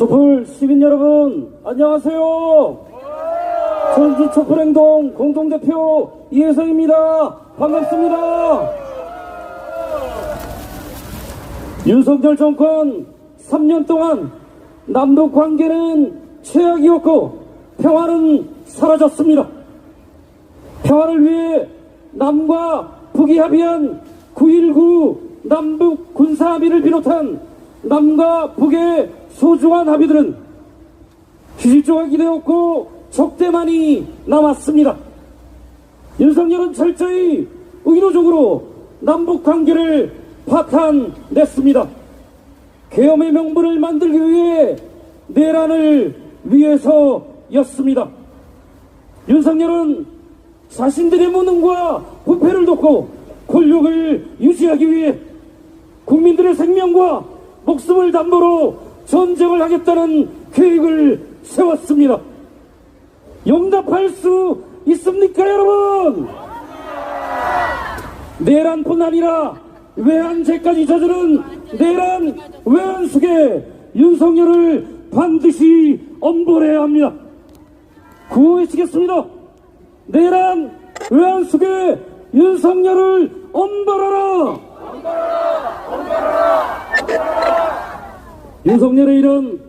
촛불 시민 여러분, 안녕하세요. 전주 촛불행동 공동대표 이혜성입니다. 반갑습니다. 윤석열 정권 3년 동안 남북 관계는 최악이었고 평화는 사라졌습니다. 평화를 위해 남과 북이 합의한 9.19 남북 군사합의를 비롯한 남과 북의 소중한 합의들은 휴지 조각이 되었고 적대만이 남았습니다. 윤석열은 철저히 의도적으로 남북 관계를 파탄냈습니다. 계엄의 명분을 만들기 위해 내란을 위해서였습니다. 윤석열은 자신들의 무능과 부패를 돕고 권력을 유지하기 위해 국민들의 생명과 목숨을 담보로 전쟁을 하겠다는 계획을 세웠습니다. 용납할 수 있습니까, 여러분? 내란뿐 아니라 외환죄까지 저지른 내란 외환숙에 윤석열을 반드시 엄벌해야 합니다. 구호해치겠습니다. 내란 외환숙에 윤석열을 엄벌하라! 윤석열의 이런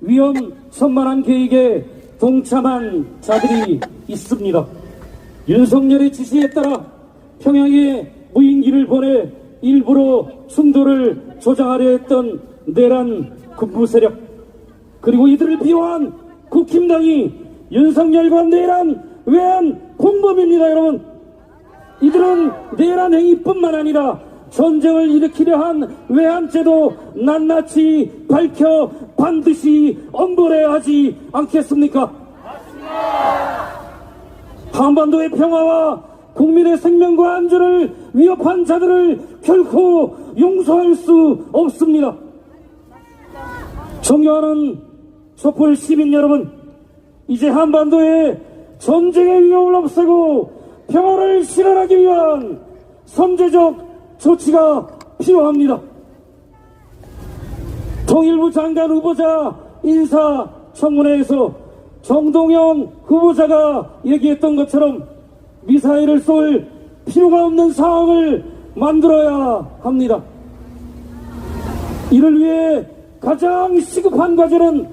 위험 천만한 계획에 동참한 자들이 있습니다. 윤석열의 지시에 따라 평양에 무인기를 보내 일부러 충돌을 조장하려 했던 내란 군부 세력 그리고 이들을 비호한 국힘당이 윤석열과 내란 외환 공범입니다 여러분 이들은 내란 행위뿐만 아니라 전쟁을 일으키려 한 외환죄도 낱낱이 밝혀 반드시 엄벌해야 하지 않겠습니까? 한반도의 평화와 국민의 생명과 안전을 위협한 자들을 결코 용서할 수 없습니다. 존경하는 촛불 시민 여러분, 이제 한반도에 전쟁의 위협을 없애고 평화를 실현하기 위한 선제적 조치가 필요합니다. 통일부 장관 후보자 인사청문회에서 정동영 후보자가 얘기했던 것처럼 미사일을 쏠 필요가 없는 상황을 만들어야 합니다. 이를 위해 가장 시급한 과제는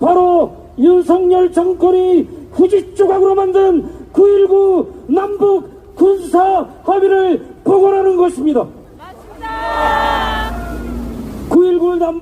바로 윤석열 정권이 후지 조각으로 만든 9.19 남북 군사 합의를 복원하는 것입니다. 9.19 남북